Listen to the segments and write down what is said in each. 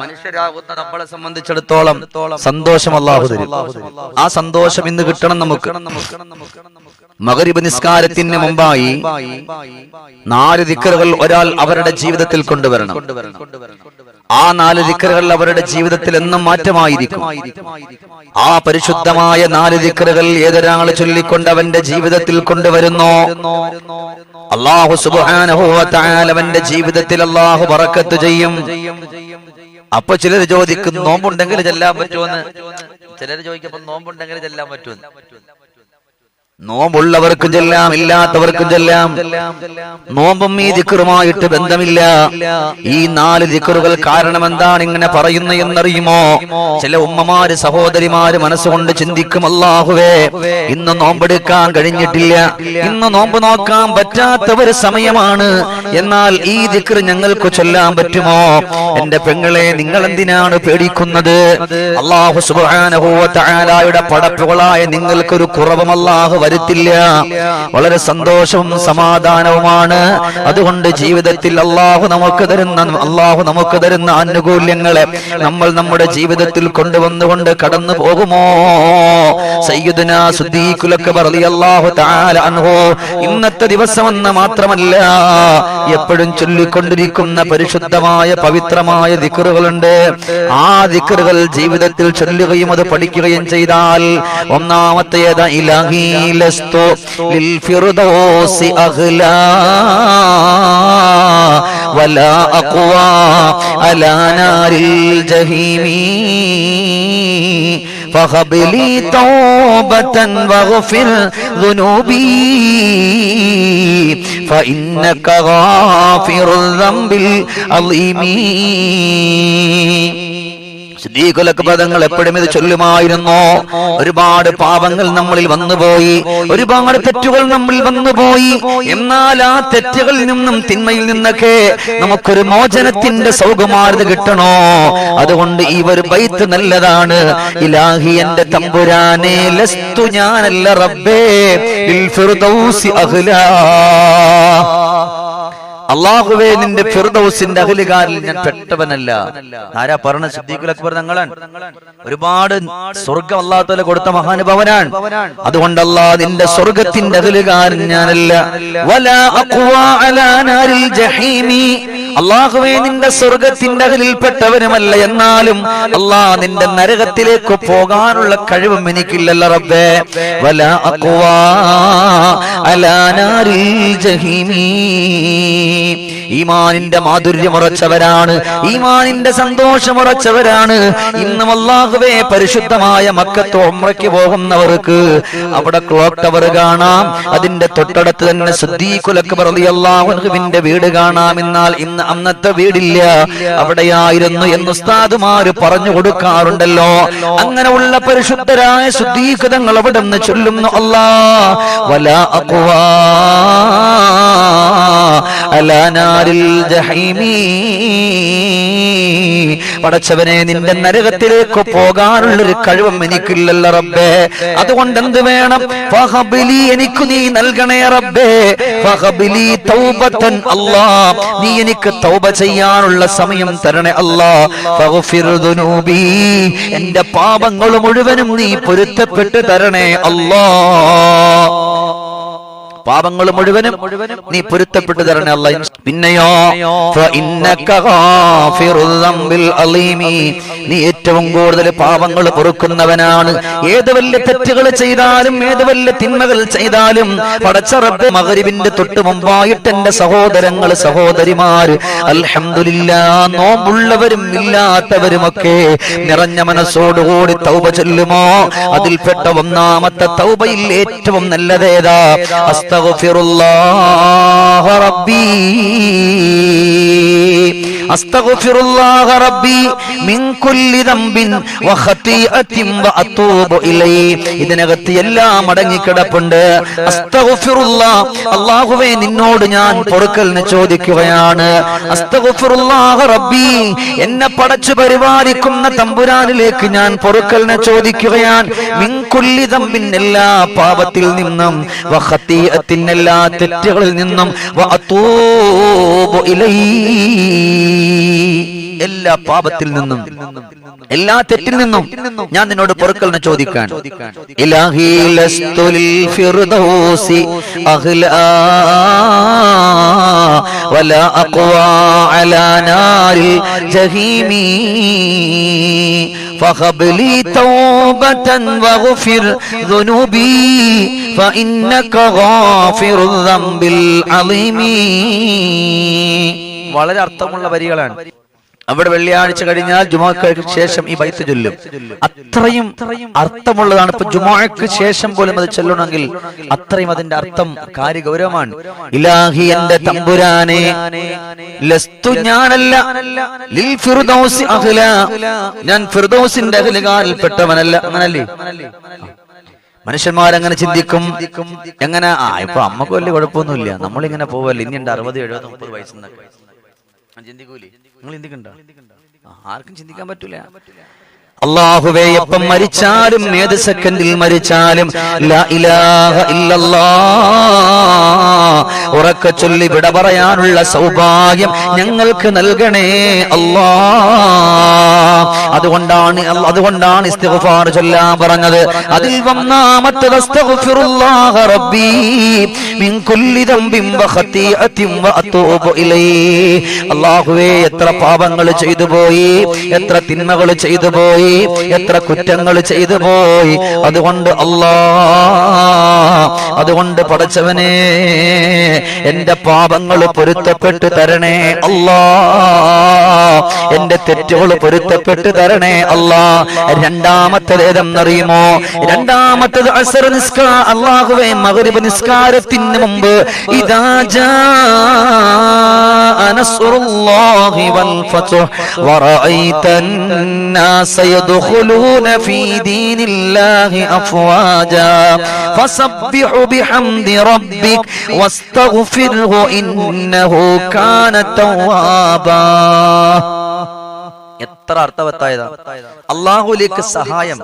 മനുഷ്യരാകുന്ന നമ്മളെ സംബന്ധിച്ചിടത്തോളം സന്തോഷം അല്ലാഹു തരും. ആ സന്തോഷം ഇന്ന് കിട്ടണം നമുക്ക്. മഗ്രിബ് നിസ്കാരത്തിന് മുമ്പായി നാല് ദിക്കറുകൾ ഒരാൾ അവരുടെ ജീവിതത്തിൽ കൊണ്ടുവരണം. ആ നാല് ദിക്കറുകൾ അവരുടെ ജീവിതത്തിൽ എന്നും മാറ്റമായിരിക്കും. ആ പരിശുദ്ധമായ നാല് ദിക്കറുകൾ ഏതൊരാൾ ചൊല്ലിക്കൊണ്ട് അവന്റെ ജീവിതത്തിൽ കൊണ്ടുവരുന്നു? അള്ളാഹു അവന്റെ ജീവിതത്തിൽ അള്ളാഹു പറക്കത്ത് ചെയ്യും. അപ്പൊ ചിലർ ചോദിക്കും നോമ്പുണ്ടെങ്കിൽ ചെല്ലാൻ പറ്റുമെന്ന്? ചിലർ ചോദിക്കും നോമ്പുണ്ടെങ്കിൽ ചെല്ലാൻ പറ്റുമെന്ന്? നോമ്പുള്ളവർക്കും ചെല്ലാം ഇല്ലാത്തവർക്കും ചെല്ലാം. നോമ്പും ഈ ദിക്കറുമായിട്ട് ബന്ധമില്ല. ഈ നാല് ദിക്കറുകൾ കാരണം എന്താണ് ഇങ്ങനെ പറയുന്ന എന്നറിയുമോ? ചില ഉമ്മമാര് സഹോദരിമാര് മനസ്സുകൊണ്ട് ചിന്തിക്കും അല്ലാഹുവേ ഇന്ന് നോമ്പെടുക്കാൻ കഴിഞ്ഞിട്ടില്ല. ഇന്ന് നോമ്പ് നോക്കാൻ പറ്റാത്ത ഒരു സമയമാണ്. എന്നാൽ ഈ ദിക്കർ ഞങ്ങൾക്ക് ചൊല്ലാൻ പറ്റുമോ? എന്റെ പെങ്ങളെ നിങ്ങൾ എന്തിനാണ് പേടിക്കുന്നത്? അള്ളാഹു സുബ്ഹാനഹു വ പടപ്പുകളായ നിങ്ങൾക്കൊരു കുറവും അല്ലാഹു വരുത്തില്ല. വളരെ സന്തോഷവും സമാധാനവുമാണ്. അതുകൊണ്ട് ജീവിതത്തിൽ അള്ളാഹു നമുക്ക് തരുന്ന അള്ളാഹു നമുക്ക് തരുന്ന ആനുകൂല്യങ്ങളെ നമ്മൾ നമ്മുടെ ജീവിതത്തിൽ കൊണ്ടുവന്നുകൊണ്ട് കടന്നു പോകുമോ? ഇന്നത്തെ ദിവസമെന്ന് മാത്രമല്ല എപ്പോഴും ചൊല്ലിക്കൊണ്ടിരിക്കുന്ന പരിശുദ്ധമായ പവിത്രമായ ദിക്കറുകളുണ്ട് ആ ദിക്കറുകൾ ജീവിതത്തിൽ ചൊല്ലുകയും അത് പഠിക്കുകയും ചെയ്താൽ ഒന്നാമത്തേത് ഇലാഹി لست للفردوس أغلى ولا أقوى على نار الجحيم. فهب لي توبة واغفر ذنوبي. فإنك غافر الذنب العظيم. പദങ്ങൾ എപ്പോഴും ഇത് ചൊല്ലുമായിരുന്നു. ഒരുപാട് പാപങ്ങൾ നമ്മളിൽ വന്നുപോയി. ഒരുപാട് തെറ്റുകൾ നമ്മളിൽ വന്നുപോയി. എന്നാൽ ആ തെറ്റുകളിൽ നിന്നും തിന്മയിൽ നിന്നൊക്കെ നമുക്കൊരു മോചനത്തിന്റെ സൗകുമാരത കിട്ടണോ? അതുകൊണ്ട് ഈ ഒരു ബൈത്ത് നല്ലതാണ്. ഇലാഹി എന്റെ തമ്പുരാനെ ലസ്തു ഞാനല്ല റബ്ബേ അഹ്ലാ. അള്ളാഹുവേ നിന്റെ ഫിർദൌസിന്റെ അഖിലുകാരിൽ ഞാൻ പെട്ടവനല്ല. ആരാ പറഞ്ഞ സിദ്ദീഖുൽ അക്ബർ തങ്ങളാണ്? ഒരുപാട് സ്വർഗം അള്ളാഹുല കൊടുത്ത മഹാനുഭവനാണ്. അതുകൊണ്ട് അല്ലാ നിന്റെ സ്വർഗത്തിന്റെ അഖിലുകാരൻ ഞാനല്ല. അള്ളാഹുവേ നിന്റെ സ്വർഗത്തിന്റെ അകലിൽപ്പെട്ടവനുമല്ല എന്നാലും അള്ളാഹ് നിന്റെ നരകത്തിലേക്ക് പോകാനുള്ള കഴിവും എനിക്കില്ലല്ല റബ്ബേ. വല അഖ്വാ അലാ നാരിൽ ജഹീമി. ഈമാനിന്റെ മാധുര്യം മാധുര്യമുറച്ചവരാണ് ഈമാനിന്റെ സന്തോഷമുറച്ചവരാണ് ഇന്നും അള്ളാഹുവേ പരിശുദ്ധമായ മക്കത്ത് ഒമ്രയ്ക്ക് പോകുന്നവർക്ക് അവിടെ ക്ലോക്ക് ടവർ കാണാം. അതിന്റെ തൊട്ടടുത്ത് തന്നെ സുദ്ദീഖുലക്ക് അള്ളാഹുവിന്റെ വീട് കാണാം. എന്നാൽ ഇന്ന് അന്നത്തെ വീടില്ല. അവിടെയായിരുന്നു എന്ന് ഉസ്താദുമാര് പറഞ്ഞു കൊടുക്കാറുണ്ടല്ലോ. അങ്ങനെയുള്ള പരിശുദ്ധരായ ശുദ്ധീകൃതങ്ങൾ അവിടെ നിന്ന് ചൊല്ലുന്നു അല്ലാ വല പടച്ചവനെ നിന്റെ നരകത്തിലേക്ക് പോകാനുള്ളൊരു കഴിവും എനിക്കില്ലല്ല റബ്ബേ. അതുകൊണ്ട് എന്ത് വേണം? ഫഹബിലി എനിക്ക് നീ നൽകണേ റബ്ബേ. ഫഹബിലി തൗബത്തൻ അല്ലാ. നീ എനിക്ക് തൗബ ചെയ്യാനുള്ള സമയം തരണേ അല്ലാ. ഫഗ്ഫിർ ദുനൂബി. എന്റെ പാപങ്ങൾ മുഴുവനും നീ പൊരുത്തപ്പെട്ട് തരണേ അല്ലാ. പാപങ്ങൾ മുഴുവനും നീ പൊരുത്തപ്പെട്ടു തരണേ അല്ല പിന്നെയോ നീ ഏറ്റവും കൂടുതൽ പാപങ്ങൾ പൊറുക്കുന്നവനാണ്. ഏത് വലിയ തെറ്റുകൾ ചെയ്താലും ഏത് വലിയ തിന്മകൾ ചെയ്താലും പടച്ച റബ്ബ് മഗ്രിബിന്റെ തൊട്ട് മുമ്പായിട്ട് എന്റെ സഹോദരങ്ങൾ സഹോദരിമാര് അൽഹംദുലില്ലാ നോമ്പുള്ളവരും ഇല്ലാത്തവരുമൊക്കെ നിറഞ്ഞ മനസ്സോടുകൂടി തൗബ ചൊല്ലുമോ? അതിൽപ്പെട്ട ഒന്നാമത്തെ തൗബയിൽ ഏറ്റവും നല്ലതേതാ? അസ്തഗ്ഫിറുല്ലാഹ റബ്ബീ അസ്തഗ്ഫിറുല്ലാഹ റബ്ബി മിൻ കുല്ലി ദംബിൻ വ വഅതൂബു ഇലൈഹി ഇതിനകത്ത് എല്ലാം അടങ്ങിക്കിടപ്പുണ്ട്. അസ്തഗ്ഫിറുല്ലാ അല്ലാഹുവേ നിന്നോട് ഞാൻ പൊറുക്കലിന് ചോദിക്കുകയാണ്. അസ്തഗ്ഫിറുല്ലാഹ റബ്ബി എന്നെ പടച്ചു പരിപാലിക്കുന്ന തമ്പുരാനിലേക്ക് ഞാൻ പൊറുക്കലിനെ ചോദിക്കുകയാണ്. മിൻ കുല്ലി ദംബിൻ എല്ലാ പാപത്തിൽ നിന്നും വഖതീഅത്തിൻ എല്ലാ തെറ്റുകളിൽ നിന്നും വഅതൂബു ഇലൈഹി എല്ലാ പാപത്തിൽ നിന്നും എല്ലാ തെറ്റിൽ നിന്നും ഞാൻ നിന്നോട് പൊറുക്കലിനെ ചോദിക്കാൻ ഇലാഹി ലസ്തു ലിൽ ഫിർദൗസി അഹ്ലാ വലാ അഖ്വാ അലാ നാരിൽ ജഹീമി فهب لي توبة واغفر ذنوبي فإنك غافر الذنب العظيم വളരെ അർത്ഥമുള്ള വരികളാണ്. അവിടെ വെള്ളിയാഴ്ച കഴിഞ്ഞാൽ ജുമാക്ക് ശേഷം ഈ ബൈത്ത് ചൊല്ലും. അത്രയും അർത്ഥമുള്ളതാണ്. ഇപ്പൊ ജുമാക്ക് ശേഷം പോലും അത് ചൊല്ലണമെങ്കിൽ അത്രയും അതിന്റെ അർത്ഥം കാര്യ ഗൗരവമാണ് ഇലാഹി എന്റെ തമ്പുരാനെ ലസ്തു ഞാനല്ല ലിൽ ഫിർദൗസി അഹ്ല ഞാൻ ഫിർദൗസിന്റെ അഹ്ലുകാരിൽപ്പെട്ടവനല്ല. അങ്ങനല്ലേ? മനുഷ്യന്മാരങ്ങനെ ചിന്തിക്കും? എങ്ങനെ? ആ ഇപ്പൊ അമ്മയ്ക്ക് വലിയ കുഴപ്പമൊന്നുമില്ല. നമ്മളിങ്ങനെ പോവല്ലേ? ഇനി എന്റെ അറുപത് എഴുപത് മുപ്പത് വയസ്സെന്നൊക്കെ. ചിന്തിക്കൂലേ? നിങ്ങൾ ചിന്തിക്കണ്ട. ആർക്കും ചിന്തിക്കാൻ പറ്റൂല. അള്ളാഹുവേ എപ്പം മരിച്ചാലും ഏത് സെക്കൻഡിൽ മരിച്ചാലും ഉറക്ക ചൊല്ലി വിട പറയാനുള്ള സൗഭാഗ്യം ഞങ്ങൾക്ക് നൽകണേ അല്ലാ. അതുകൊണ്ടാണ് അതുകൊണ്ടാണ് ഇസ്തിഗ്ഫാർ ചൊല്ലാൻ പറഞ്ഞത്. അതിൽ ഒന്നാമത്തെ അസ്തഗ്ഫിറുല്ലാഹ റബ്ബി മിൻ കുല്ലി ദംബിൻ വഖതീഅത്തിൻ വഅതൂബു ഇലൈഹി അല്ലാഹുവേ എത്ര പാപങ്ങൾ ചെയ്തു പോയി എത്ര തിന്മകൾ ചെയ്തു പോയി എത്ര കുറ്റങ്ങൾ ചെയ്തു പോയി അതുകൊണ്ട് അല്ലാ അതുകൊണ്ട് പടച്ചവനെ എന്റെ പാപങ്ങൾ പൊരുത്തപ്പെട്ട് തരണേ അല്ലാ എന്റെ തെറ്റുകൾ പൊരുത്തപ്പെട്ട് തരണേ അല്ലാ രണ്ടാമത്തത് ഏതെന്നറിയുമോ രണ്ടാമത്തത് അസർ നിസ്കാ അള്ളാഹുവേ മഗ്രിബ് നിസ്കാരത്തിന് മുമ്പ് ഇദാ جاء نصر الله والفتح ورأيت الناس يدخلون في دين الله أفواجا فسبح بحمد ربك واستغفره إنه كان توابا എത്ര അർത്ഥവത്തായതാ അള്ളാഹുലേക്ക് സഹായം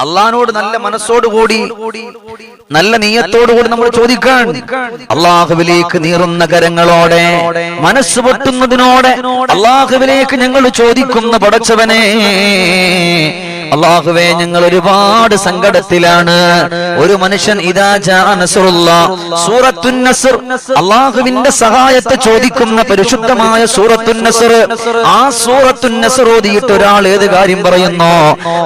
അള്ളഹാനോട് നല്ല മനസ്സോടുകൂടി നല്ല നീയത്തോടുകൂടി നമ്മൾ ചോദിക്കാൻ. അള്ളാഹുവിലേക്ക് നീറുന്ന കരങ്ങളോടെ മനസ്സ് പൊട്ടുന്നതിനോടെ അള്ളാഹുവിലേക്ക് ഞങ്ങൾ ചോദിക്കുന്ന പടച്ചവനെ അള്ളാഹുവേ ഞങ്ങൾ ഒരുപാട് സങ്കടത്തിലാണ്. ഒരു മനുഷ്യൻ അള്ളാഹുവിന്റെ സഹായത്തെ ചോദിക്കുന്ന പരിശുദ്ധമായ സൂറത്തുൻ നസ്ർ. ആ സൂറത്തുൻ നസ്ർ ഓതിയിട്ട് ഒരാൾ ഏത് കാര്യം പറയുന്നോ?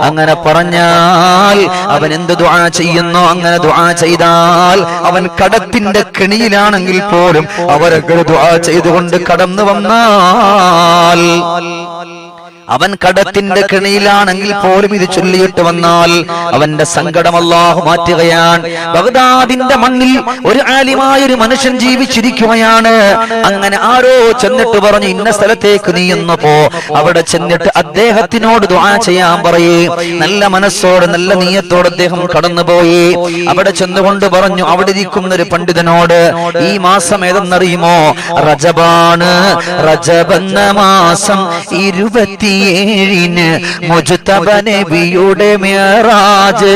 അങ്ങനെ പറഞ്ഞാൽ അവൻ എന്ത് ദുആ ചെയ്യുന്നോ? അങ്ങനെ ദുആ ചെയ്താൽ അവൻ കടത്തിന്റെ കെണിയിലാണെങ്കിൽ പോലും അവരൊക്കെ ദുആ ചെയ്തുകൊണ്ട് കടന്നു വന്നാൽ അവൻ കടത്തിന്റെ കെണിയിലാണെങ്കിൽ പോലും ഇത് ചൊല്ലിയിട്ട് വന്നാൽ അവന്റെ സങ്കടം അല്ലാഹു മാറ്റുകയാണ്. ബഗ്ദാദിന്റെ മണ്ണിൽ ഒരു ആലിമായ ഒരു മനുഷ്യൻ ജീവിച്ചിരിക്കുകയാണ്. അങ്ങനെ ആരോ ചെന്നിട്ട് പറഞ്ഞു ഇന്ന സ്ഥലത്തേക്ക് നീ പോ. അവിടെ ചെന്നിട്ട് അദ്ദേഹത്തിനോട് ദുആ ചെയ്യാൻ പറയേ. നല്ല മനസ്സോടെ നല്ല നീയത്തോടെ അദ്ദേഹം കടന്നുപോയി. അവിടെ ചെന്നുകൊണ്ട് പറഞ്ഞു അവിടെ ഇരിക്കുന്ന ഒരു പണ്ഡിതനോട് ഈ മാസം ഏതെന്നറിയുമോ? റജബാണ് റജബെന്ന മാസം ഇരുപത്തിയേഴിന് മുജുത്തബ നബിയുടെ മേറാജ്.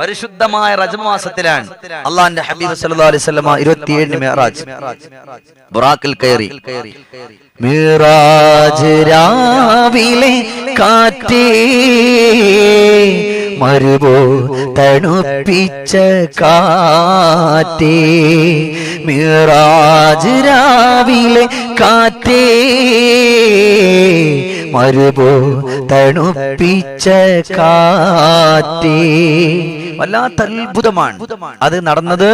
പരിശുദ്ധമായ രജമാസത്തിലാണ് അള്ളാന്റെ ഹബീബ് സല്ലല്ലാഹു അലൈഹി വസല്ലമ ഇരുപത്തിയേഴിന് മേറാജ്. ബുറാക്കിൽ കയറി. മിറാജ് രാവിലെ കാറ്റേ മരുവോ തണുപ്പിച്ച കാറ്റേ മിറാജ് രാവിലെ കാറ്റേ മരുവോ തണുപ്പിച്ച കാറ്റേ. വല്ലാത്ത അത്ഭുതമാണ് അത് നടന്നത്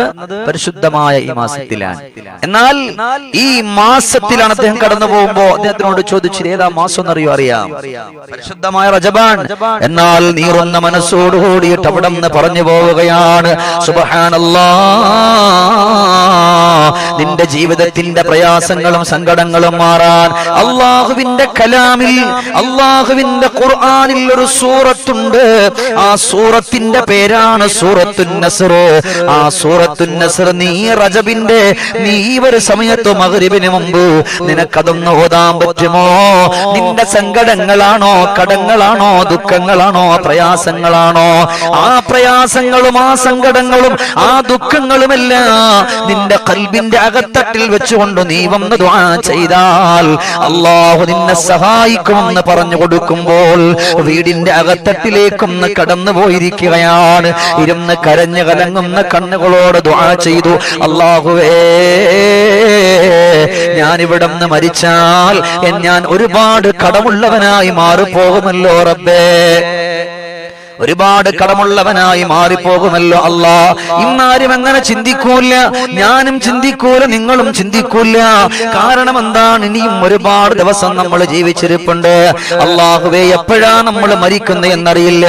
പരിശുദ്ധമായ ഈ മാസത്തിലാണ്. എന്നാൽ ഈ മാസത്തിലാണ് അദ്ദേഹം കടന്നു പോകുമ്പോ അദ്ദേഹത്തിനോട് ചോദിച്ചു ഏതാ മാസം എന്നറിയോ അറിയാം? പരിശുദ്ധമായ റജബാൻ. എന്നാൽ നീറുന്ന മനസ്സോടുകൂടിയിട്ട് അവിടെ നിന്ന് പറഞ്ഞു പോവുകയാണ്. സുബഹാനല്ലാ. നിന്റെ ജീവിതത്തിന്റെ പ്രയാസങ്ങളും സങ്കടങ്ങളും മാറാൻ അള്ളാഹുവിന്റെ കലാമിൽ അള്ളാഹുവിന്റെ ഖുർആാനിൽ ഒരു സൂറത്തുണ്ട്. ആ സൂറത്തിന്റെ പേരാണ് സൂറത്തുൻ നസർ. ആ സൂറത്തുൻ നസർ നീ റജബിന്റെ നീ ഒരു സമയത്ത് മഗ്രിബിന് മുമ്പ് നിനക്കതൊന്ന് ഓതാൻ പറ്റുമോ? നിന്റെ സങ്കടങ്ങളാണോ കടങ്ങളാണോ ദുഃഖങ്ങളാണോ പ്രയാസങ്ങളാണോ? ആ പ്രയാസങ്ങളും ആ സങ്കടങ്ങളും ആ ദുഃഖങ്ങളുമെല്ലാം നിന്റെ കൽബിന്റെ അകത്തട്ടിൽ വെച്ചുകൊണ്ട് നീ വന്ന് ചെയ്താൽ അള്ളാഹു നിന്നെ സഹായിക്കുമെന്ന് പറഞ്ഞു കൊടുക്കുമ്പോൾ വീടിന്റെ അകത്തട്ടിലേക്കൊന്ന് കടന്നു പോയിരിക്കുകയാണ് ഇരുന്ന് കരഞ്ഞു കലങ്ങുന്ന കണ്ണുകളോട് ദുആ ചെയ്തു. അള്ളാഹുവേ ഞാൻ ഇവിടെ നിന്ന് മരിച്ചാൽ ഞാൻ ഒരുപാട് കടമുള്ളവനായി മാറിപ്പോകുമല്ലോ റബ്ബേ. ഒരുപാട് കടമുള്ളവനായി മാറിപ്പോകുമല്ലോ അല്ലാ. ഇന്നാരും അങ്ങനെ ചിന്തിക്കൂല്ല ഞാനും ചിന്തിക്കൂല നിങ്ങളും ചിന്തിക്കൂല. കാരണം എന്താണ് ഇനിയും ഒരുപാട് ദിവസം നമ്മൾ ജീവിച്ചിരിപ്പുണ്ട്. അള്ളാഹുവേ എപ്പോഴാ നമ്മൾ മരിക്കുന്നത് എന്നറിയില്ല.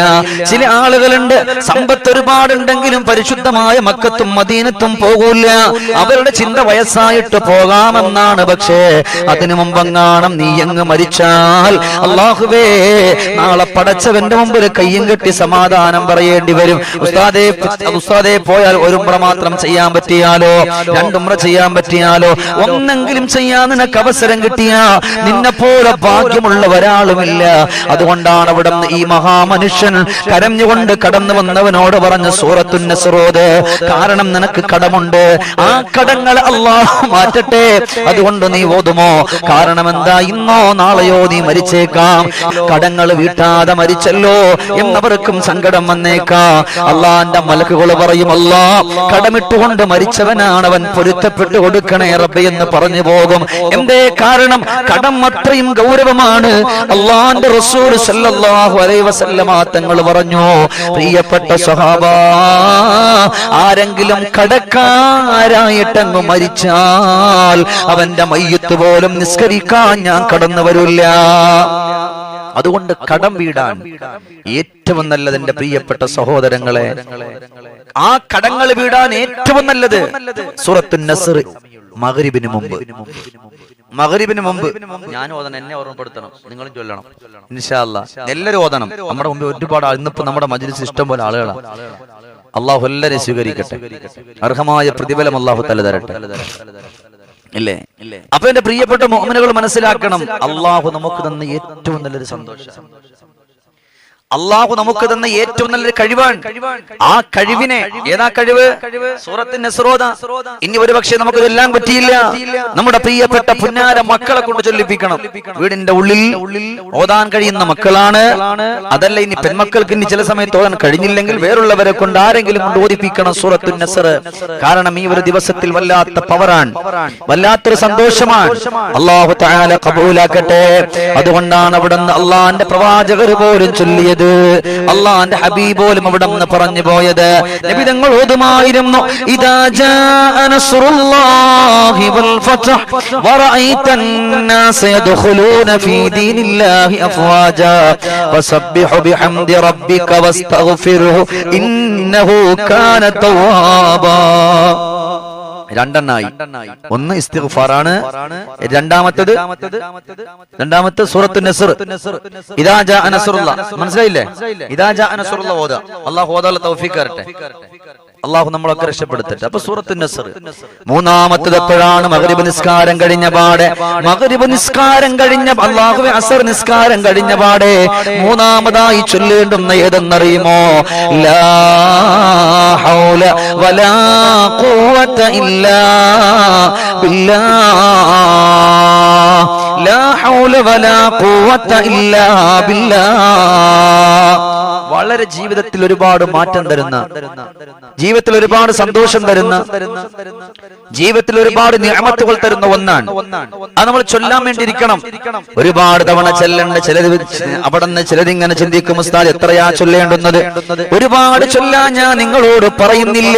ചില ആളുകളുണ്ട് സമ്പത്ത് ഒരുപാടുണ്ടെങ്കിലും പരിശുദ്ധമായ മക്കത്തും മദീനത്തും പോകൂല. അവരുടെ ചിന്ത വയസ്സായിട്ട് പോകാമെന്നാണ് പക്ഷേ അതിനു മുമ്പെങ്ങാണം നീ അങ്ങ് മരിച്ചാൽ അള്ളാഹുവേ നാളെ പടച്ചവന്റെ മുമ്പിൽ കയ്യും കെട്ടി സമാധാനം പറയേണ്ടി വരും. ഉസ്താദെ ഉസ്താദെ പോയാൽ ഒരു ഉംറ മാത്രം ചെയ്യാൻ പറ്റിയാലോ? രണ്ടുമ്ര ചെയ്യാൻ പറ്റിയാലോ? ഒന്നെങ്കിലും ചെയ്യാൻ നിനക്ക് അവസരം കിട്ടിയ നിന്നെ പോലെ ഭാഗ്യമുള്ള ഒരാളുമില്ല. അതുകൊണ്ടാണ് അവിടെ ഈ മഹാമനുഷ്യൻ കരഞ്ഞുകൊണ്ട് കടന്നു വന്നവനോട് പറഞ്ഞ സൂറത്തുന്ന സുറോത് കാരണം നിനക്ക് കടമുണ്ട്. ആ കടങ്ങൾ അള്ളാഹു മാറ്റട്ടെ. അതുകൊണ്ട് നീ ഓതുമോ? കാരണം എന്താ? ഇന്നോ നാളെയോ നീ മരിച്ചേക്കാം. കടങ്ങൾ വീട്ടാതെ മരിച്ചല്ലോ എന്നവർക്കും സങ്കടം വന്നേക്കാ. അള്ളാന്റെ മലക്കുകൾ പറയും അല്ലാ കടമിട്ടുകൊണ്ട് മരിച്ചവനാണ് അവൻ പൊരുത്തപ്പെട്ടു കൊടുക്കണേ റബ്ബി എന്ന് പറഞ്ഞു പോകും. എന്തേ കാരണം? കടം അത്രയും ഗൗരവമാണ്. അള്ളാന്റെ റസൂൽ സല്ലല്ലാഹു അലൈഹി വസല്ലമ തങ്ങൾ പറഞ്ഞു പ്രിയപ്പെട്ട സ്വഭാവ ആരെങ്കിലും കടക്കാരായിട്ടങ്ങ് മരിച്ചാൽ അവന്റെ മയ്യത്ത് പോലും നിസ്കരിക്കാൻ ഞാൻ കടന്നു വരില്ല. അതുകൊണ്ട് കടം വീടാൻ ഏറ്റവും നല്ലത് എന്റെ പ്രിയപ്പെട്ട സഹോദരങ്ങളെ ആ കടങ്ങൾ വീടാൻ ഏറ്റവും നല്ലത് സൂറത്തു നസർ മകരിബിന് മുമ്പ്. മകരിബിന് മുമ്പ്. ഞാൻ ഓതണം എന്നെ ഓർമ്മപ്പെടുത്തണം നിങ്ങളും ചൊല്ലണം. ഇൻഷാല്ല എല്ലാവരും ഓതണം. നമ്മുടെ മുമ്പ് ഒരുപാട് ഇന്നിപ്പോ നമ്മുടെ മജ്ലിസ് ഇഷ്ടം പോലെ ആളുകളാണ് അള്ളാഹു എല്ലാവരെയും സ്വീകരിക്കട്ടെ. അർഹമായ പ്രതിഫലം അള്ളാഹു തല തരട്ടെ. ഇല്ലേ? അപ്പൊ എന്റെ പ്രിയപ്പെട്ട മോഹനകൾ മനസ്സിലാക്കണം. അള്ളാഹു നമുക്ക് തന്ന ഏറ്റവും നല്ലൊരു സന്തോഷം. അള്ളാഹു നമുക്ക് തന്ന ഏറ്റവും നല്ലൊരു കഴിവാണ്. ആ കഴിവിനെ ഏതാ കഴിവ്? സൂറത്തിന്റെ സ്രോത ഇനി ഒരുപക്ഷെ നമുക്ക് ഇതെല്ലാം പറ്റിയില്ല. നമ്മുടെ പ്രിയപ്പെട്ട പുന്നാര മക്കളെ കൊണ്ട് ചൊല്ലിപ്പിക്കണം. വീടിന്റെ ഉള്ളിൽ ഓതാൻ കഴിയുന്ന മക്കളാണ്. അതല്ല ഇനി പെൺമക്കൾക്ക് ഇനി ചില സമയത്ത് ഓതാൻ കഴിഞ്ഞില്ലെങ്കിൽ വേറുള്ളവരെ കൊണ്ട് ആരെങ്കിലും കൊണ്ട് ഓദിപ്പിക്കണം സൂറത്തു നസർ കാരണം ഈ ഒരു ദിവസത്തിൽ വല്ലാത്ത പവറാണ്. വല്ലാത്തൊരു സന്തോഷമാണ്. അള്ളാഹു കബൂലാക്കട്ടെ. അതുകൊണ്ടാണ് അവിടുന്ന് അള്ളാന്റെ പ്രവാചകർ പോലും ചൊല്ലിയത്. അള്ളാന്റെ ഹബീബ് പോലും അവിടെ നിന്ന് പറഞ്ഞു പോയത് നബി തങ്ങൾ ഓതുമായിരുന്നു ഇദാ ജാഅ നസ്റുല്ലാഹി വൽ ഫത്ഹ് വറഅയ്ത الناس يدخلون في دين الله أفواجا فسبح بحمد ربك واستغفره إنه كان توابا രണ്ടെണ്ണായി. ഒന്ന് ഇസ്തിഗ്ഫാറാണ്. രണ്ടാമത്തത് രണ്ടാമത്തെ സൂറത്ത് നസർ. ഇദാ ജാ നസറുള്ള മനസ്സിലായില്ലേ? ഇദാ ജാ നസറുള്ള അല്ലാഹു ഓതാനുള്ള തൗഫീഖ് തരട്ടെ. അള്ളാഹു നമ്മളൊക്കെ രക്ഷപ്പെടുത്തട്ടെ. അപ്പൊ സൂറത്ത് നസർ. മൂന്നാമത്തത് എപ്പോഴാണ് മഗ്രിബ് നിസ്കാരം കഴിഞ്ഞ പാടെ? മഗ്രിബ് നിസ്കാരം കഴിഞ്ഞ അള്ളാഹു അസർ നിസ്കാരം കഴിഞ്ഞ പാടെ. മൂന്നാമതായി ചൊല്ലേണ്ടുന്ന ഏതെന്നറിയുമോ? ലാ ഹൗല വലാ ഖുവത ഇല്ലാ ബില്ലാ വളരെ ജീവിതത്തിൽ ഒരുപാട് മാറ്റം തരുന്ന ജീവിതത്തിൽ ഒരുപാട് സന്തോഷം തരുന്ന ജീവിതത്തിൽ ഒരുപാട് നിയമത്തുകൾ തരുന്ന ഒന്നാണ്. അത് നമ്മൾ ചൊല്ലാൻ വേണ്ടിയിരിക്കണം. ഒരുപാട് തവണ ചെല്ലേണ്ട ചിലത് അവിടെ നിന്ന് ചിലതിങ്ങനെ ചിന്തിക്കും ഉസ്താദ് എത്രയാ ചൊല്ലേണ്ടുന്നത്? ഒരുപാട് ചൊല്ലാൻ ഞാൻ നിങ്ങളോട് പറയുന്നില്ല.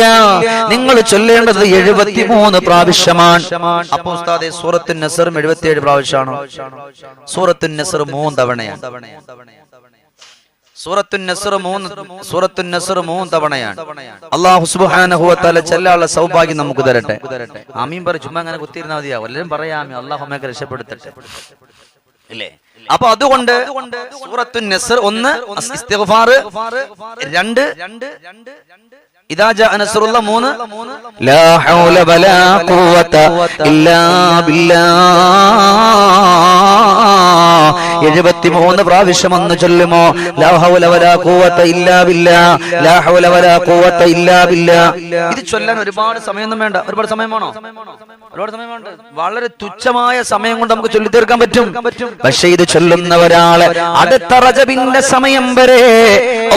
നിങ്ങൾ ചൊല്ലേണ്ടത് എഴുപത്തിമൂന്ന് പ്രാവശ്യമാണ്. അപ്പൊ ഉസ്താദെ സൂറത്തുൻ നസറും എഴുപത്തിയേഴ് പ്രാവശ്യമാണോ. തവണയാണ്. സൂറത്തുൻ നസർ മൂന്ന് തവണയാണ്. അള്ളാഹു സുബ്ഹാനഹു വ തആല ചെല്ലാനുള്ള സൗഭാഗ്യം നമുക്ക് തരട്ടെ. ആമീൻ പറ ചുമ്മാ അങ്ങനെ കുത്തിയിരുന്നാ മതിയാവും. എല്ലാവരും പറയാമേ ആമീൻ. നമ്മയൊക്കെ രക്ഷപ്പെടുത്തട്ടെ. അല്ലേ അപ്പൊ അതുകൊണ്ട് സൂറത്തുൻ നസർ ഒന്ന് ഇസ്തിഗ്ഫാർ രണ്ട് ഇദാ ജാ നസ്റുള്ള മൂന്ന്. ലാ ഹൗല വലാ ഖുവത ഇല്ലാ ബില്ലാഹ് എഴുപത്തിമൂന്ന് പ്രാവശ്യം അന്ന് ചൊല്ലുമോ? ലാ ഹൗല വലാ ഖുവത ഇല്ലാ ബില്ലാ. ലാ ഹൗല വലാ ഖുവത ഇല്ലാ ബില്ലാ. ഇത് ചൊല്ലാൻ ഒരുപാട് സമയമൊന്നും വേണ്ട. ഒരുപാട് സമയം വേണോ? ഒരുപാട് സമയം വേണ്ട. വളരെ തുച്ഛമായ സമയം കൊണ്ട് നമുക്ക് ചൊല്ലി തീർക്കാൻ പറ്റും. പക്ഷെ ഇത് ചൊല്ലുന്ന ഒരാൾ അടുത്ത റജബിന്റെ സമയം വരെ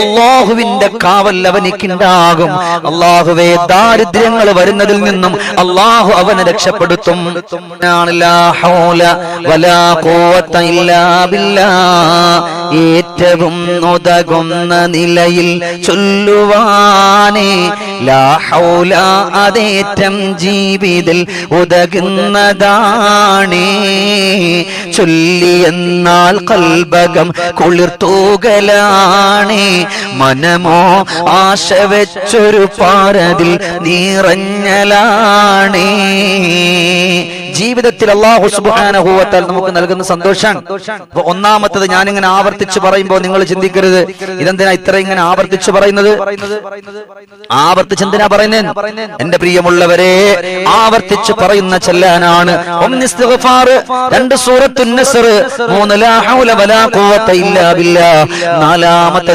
അള്ളാഹുവിന്റെ കാവൽ അവനിക്കുണ്ടാകും. അള്ളാഹുവെ ദാരിദ്ര്യങ്ങൾ വരുന്നതിൽ നിന്നും അള്ളാഹു അവനെ രക്ഷപ്പെടുത്തും. ഏറ്റവും ഉതകുന്ന നിലയിൽ ചൊല്ലുവാനേ ലാഹൗല അതേറ്റം ജീവിതിൽ ഉതകുന്നതാണേ. ചൊല്ലിയെന്നാൽ കൽബകം കുളിർത്തൂകലാണേ. മനമോ ആശ വെച്ചൊരു പാരതിൽ നിറഞ്ഞലാണേ. ജീവിതത്തിൽ അള്ളാഹു സുബാനഹൂവത്താൽ നമുക്ക് നൽകുന്ന സന്തോഷാണ്. അപ്പൊ ഒന്നാമത്തത് ഞാനിങ്ങനെ ആവർത്തിച്ച് പറയുമ്പോൾ നിങ്ങൾ ചിന്തിക്കരുത്. ഇതെന്തിനാ ഇത്ര ഇങ്ങനെ ആവർത്തിച്ച് പറയുന്നത്? ആവർത്തിച്ച് എന്തിനാ പറയുന്നത് എന്റെ പ്രിയമുള്ളവരെ ആവർത്തിച്ച് പറയുന്ന ചെല്ലാനാണ്. രണ്ട് സൂറത്തുൻ മൂന്ന് ലാഹൗല വലാ ഖുവത ഇല്ലാ ബില്ലാ നാലാമത്തെ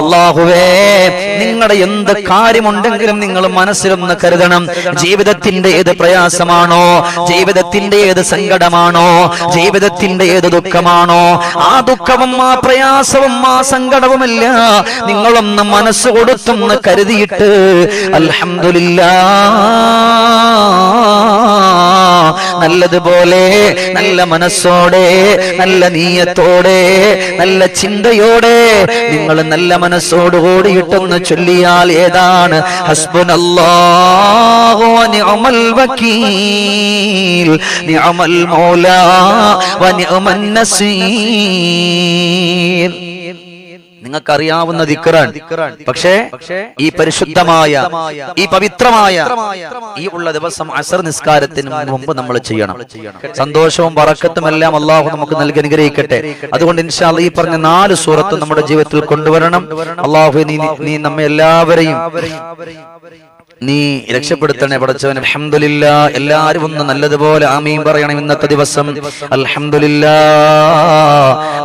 അള്ളാഹുവേ നിങ്ങളുടെ എന്ത് കാര്യമുണ്ടെങ്കിലും നിങ്ങൾ മനസ്സിലൊന്ന് കരുതണം. ജീവിതത്തിന്റെ ഏത് പ്രയാസമാണോ? ജീവിതത്തിന്റെ ഏത് സങ്കടമാണോ? ജീവിതത്തിന്റെ ഏത് ദുഃഖമാണോ? ആ ദുഃഖവും ആ പ്രയാസവും ആ സങ്കടവുമില്ല നിങ്ങളൊന്ന് മനസ്സ് കൊടുത്തൊന്ന് കരുതിയിട്ട് അൽഹംദുലില്ലാ. നല്ലതുപോലെ നല്ല മനസ്സോടെ നല്ല നീയത്തോടെ നല്ല ചിന്തയോടെ നിങ്ങൾ നല്ല മനസ്സോട് കൂടിയിട്ടൊന്ന് ചൊല്ലിയാൽ ഏതാണ്? ഹസ്ബുനല്ലോ മൗലാ നസീർ. നിങ്ങൾക്കറിയാവുന്ന ദിക്കറാണ് പക്ഷേ ഈ പരിശുദ്ധമായ ഈ പവിത്രമായ ഈ ഉള്ള ദിവസം അസർ നിസ്കാരത്തിന് മുമ്പ് നമ്മൾ ചെയ്യണം. സന്തോഷവും പറക്കത്തും എല്ലാം അള്ളാഹു നമുക്ക് നൽകി അനുഗ്രഹിക്കട്ടെ. അതുകൊണ്ട് ഇൻഷാൽ ഈ പറഞ്ഞ നാല് സൂറത്ത് നമ്മുടെ ജീവിതത്തിൽ കൊണ്ടുവരണം. അള്ളാഹു നീ നീ നമ്മെ എല്ലാവരെയും നീ രക്ഷപ്പെടുത്തണേ പടച്ചവൻ അലഹമില്ല എല്ലാരും ഒന്ന് നല്ലതുപോലെ ആമീൻ പറയണം ഇന്നത്തെ ദിവസം. അലഹമില്ല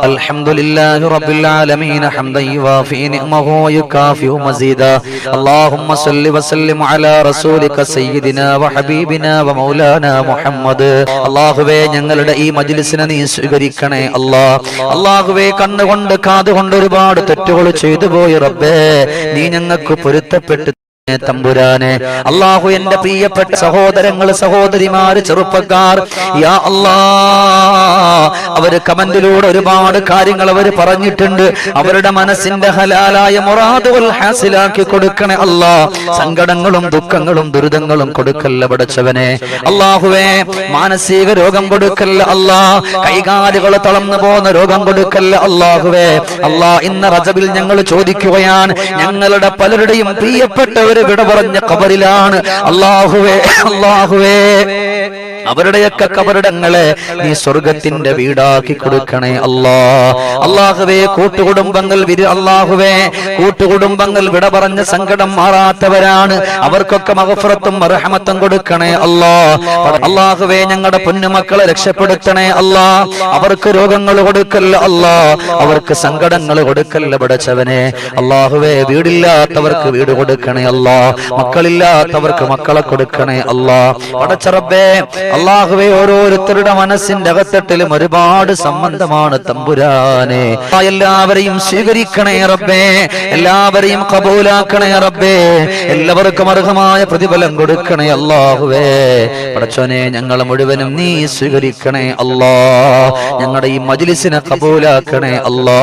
അലഹമില്ലാഹി റബ്ബിൽ ആലമീന ഹംദൈ യുവാഫി നിഅമഹു യുകാഫിഉ മസീദ. അല്ലാഹുമ്മ സല്ലി വസല്ലിം അലാ റസൂലിക സയ്യിദിനാ വഹബീബിനാ വമൗലാനാ മുഹമ്മദ്. അല്ലാഹുവേ ഞങ്ങളുടെ ഈ മജ്ലിസിനെ നീ സ്വീകരിക്കണേ അല്ലാഹ് അല്ലാഹുവേ കണ്ണുകൊണ്ട് കാതുകൊണ്ട് ഒരുപാട് തെറ്റുകൾ ചെയ്തു പോയി റബ്ബേ. നീ ഞങ്ങൾക്ക് പൊരുത്തപ്പെട്ടു തമ്പുരാനെ അള്ളാഹു എന്റെ പ്രിയപ്പെട്ട സഹോദരങ്ങൾ സഹോദരിമാര് ചെറുപ്പക്കാർ യാ അല്ലാ അവർ കമന്റിലൂടെ ഒരുപാട് കാര്യങ്ങൾ അവർ പറഞ്ഞിട്ടുണ്ട്. അവരുടെ മനസ്സിന്റെ ഹലാലായ മൊറാദുകൾ ഹാസിലാക്കി കൊടുക്കണേ അല്ലാ സങ്കടങ്ങളും ദുഃഖങ്ങളും ദുരിതങ്ങളും കൊടുക്കല്ല പടച്ചവനെ. അള്ളാഹുവേ മാനസിക രോഗം കൊടുക്കല്ല അല്ലാ കൈകാലുകൾ തളർന്നു പോകുന്ന രോഗം കൊടുക്കല്ല അള്ളാഹുവേ. അല്ലാ ഇന്ന് റജബിൽ ഞങ്ങൾ ചോദിക്കുകയാണ്. ഞങ്ങളുടെ പലരുടെയും പ്രിയപ്പെട്ടവര് വിട പറഞ്ഞ കബറിലാണ് അള്ളാഹുവേ അള്ളാഹുവേ. അവരുടെയൊക്കെ കബറിടങ്ങളെ നീ സ്വർഗത്തിന്റെ വീടാക്കി കൊടുക്കണേ അല്ലാ. അള്ളാഹുവേ കൂട്ടുകുടുംബങ്ങൾ അള്ളാഹുവേ. കൂട്ടുകുടുംബങ്ങൾ വിട പറഞ്ഞ സങ്കടം മാറാത്തവരാണ്. അവർക്കൊക്കെ മഹഫുറത്തും അർഹമത്തും കൊടുക്കണേ അല്ലാ. അള്ളാഹുവേ ഞങ്ങളുടെ പൊന്നുമക്കളെ രക്ഷപ്പെടുത്തണേ അല്ലാ. അവർക്ക് രോഗങ്ങൾ കൊടുക്കല്ല അല്ലാ. അവർക്ക് സങ്കടങ്ങൾ കൊടുക്കല്ല പടച്ചവനെ. അള്ളാഹുവേ വീടില്ലാത്തവർക്ക് വീട് കൊടുക്കണേ അല്ലാ. മക്കളില്ലാത്തവർക്ക് മക്കളെ കൊടുക്കണേ അല്ലാ പടച്ചറബേ അള്ളാഹുവെ ഓരോരുത്തരുടെ മനസ്സിന്റെ അകത്തട്ടിലും ഒരുപാട് സംബന്ധമാണ് തമ്പുരാനെ. എല്ലാവരെയും സ്വീകരിക്കണേ റബ്ബേ എല്ലാവരെയും കബൂലാക്കണേ റബ്ബേ. എല്ലാവർക്കും അർഹമായ പ്രതിഫലം കൊടുക്കണേ അള്ളാഹുവേ. പടച്ചോനെ ഞങ്ങൾ മുഴുവനും നീ സ്വീകരിക്കണേ അല്ലാ ഞങ്ങളുടെ ഈ മജ്ലിസിനെ കബൂലാക്കണേ അല്ലാ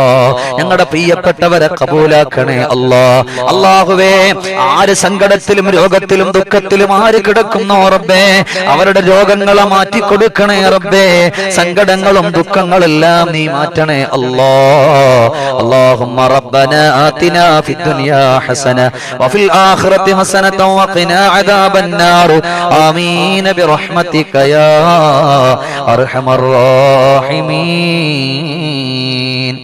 ഞങ്ങളുടെ പ്രിയപ്പെട്ടവരെ കബൂലാക്കണേ അല്ലാ അള്ളാഹുവേ ആര് സങ്കടത്തിലും രോഗത്തിലും ദുഃഖത്തിലും ആര് കിടക്കുന്നോ റബ്ബേ അവരുടെ രോഗങ്ങളെ മാറ്റി കൊടുക്കണേ റബ്ബേ സങ്കടങ്ങളും ദുഃഖങ്ങളെല്ലാം നീ മാറ്റണേ അല്ലാ اللهم ربنا آتنا في الدنيا حسنة وفي الآخرة حسنة وقنا عذاب النار آمين برحمتك يا أرحم الراحمين